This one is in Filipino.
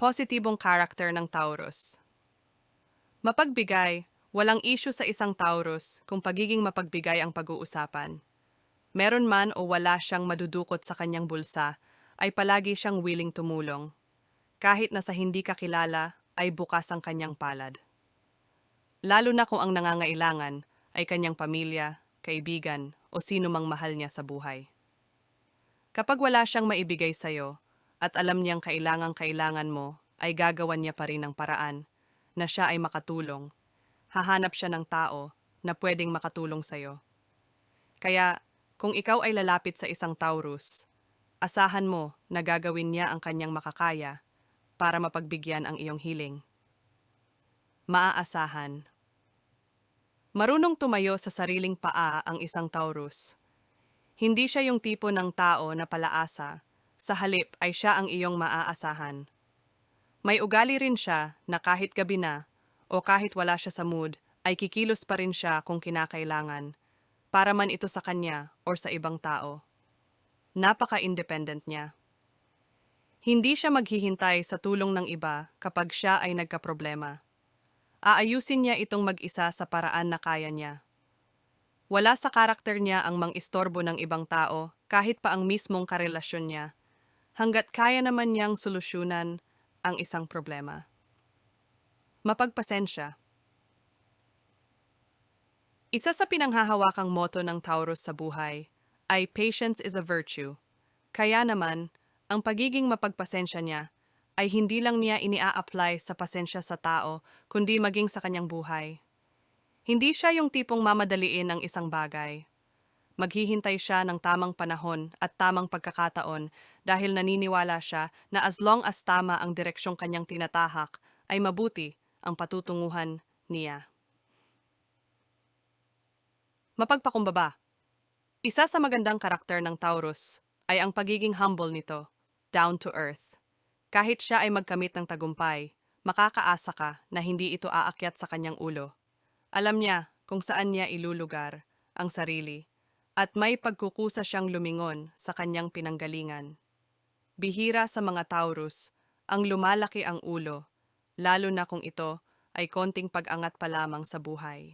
Positibong karakter ng Taurus. Mapagbigay, walang issue sa isang Taurus kung pagiging mapagbigay ang pag-uusapan. Meron man o wala siyang madudukot sa kanyang bulsa, ay palagi siyang willing tumulong. Kahit na sa hindi kakilala, ay bukas ang kanyang palad. Lalo na kung ang nangangailangan ay kanyang pamilya, kaibigan o sino mang mahal niya sa buhay. Kapag wala siyang maibigay sa'yo at alam niyang kailangang-kailangan mo, ay gagawan niya pa rin ng paraan na siya ay makatulong. Hahanap siya ng tao na pwedeng makatulong sa'yo. Kaya, kung ikaw ay lalapit sa isang Taurus, asahan mo na gagawin niya ang kanyang makakaya para mapagbigyan ang iyong hiling. Maaasahan. Marunong tumayo sa sariling paa ang isang Taurus. Hindi siya yung tipo ng tao na palaasa, sa halip ay siya ang iyong maaasahan. May ugali rin siya na kahit gabi na o kahit wala siya sa mood, ay kikilos pa rin siya kung kinakailangan, para man ito sa kanya or sa ibang tao. Napaka-independent niya. Hindi siya maghihintay sa tulong ng iba kapag siya ay nagkaproblema. Aayusin niya itong mag-isa sa paraan na kaya niya. Wala sa karakter niya ang mang-istorbo ng ibang tao kahit pa ang mismong karelasyon niya, hanggat kaya naman niyang solusyonan ang isang problema. Mapagpasensya. Isa sa pinanghahawakang moto ng Taurus sa buhay ay patience is a virtue. Kaya naman, ang pagiging mapagpasensya niya ay hindi lang niya inia-apply sa pasensya sa tao, kundi maging sa kanyang buhay. Hindi siya yung tipong mamadaliin ang isang bagay. Maghihintay siya ng tamang panahon at tamang pagkakataon dahil naniniwala siya na as long as tama ang direksyong kanyang tinatahak, ay mabuti ang patutunguhan niya. Mapagpakumbaba. Isa sa magandang karakter ng Taurus ay ang pagiging humble nito, down to earth. Kahit siya ay magkamit ng tagumpay, makakaasa ka na hindi ito aakyat sa kanyang ulo. Alam niya kung saan niya ilulugar ang sarili at may pagkukusa siyang lumingon sa kanyang pinanggalingan. Bihira sa mga Taurus ang lumalaki ang ulo, lalo na kung ito ay konting pag-angat pa lamang sa buhay.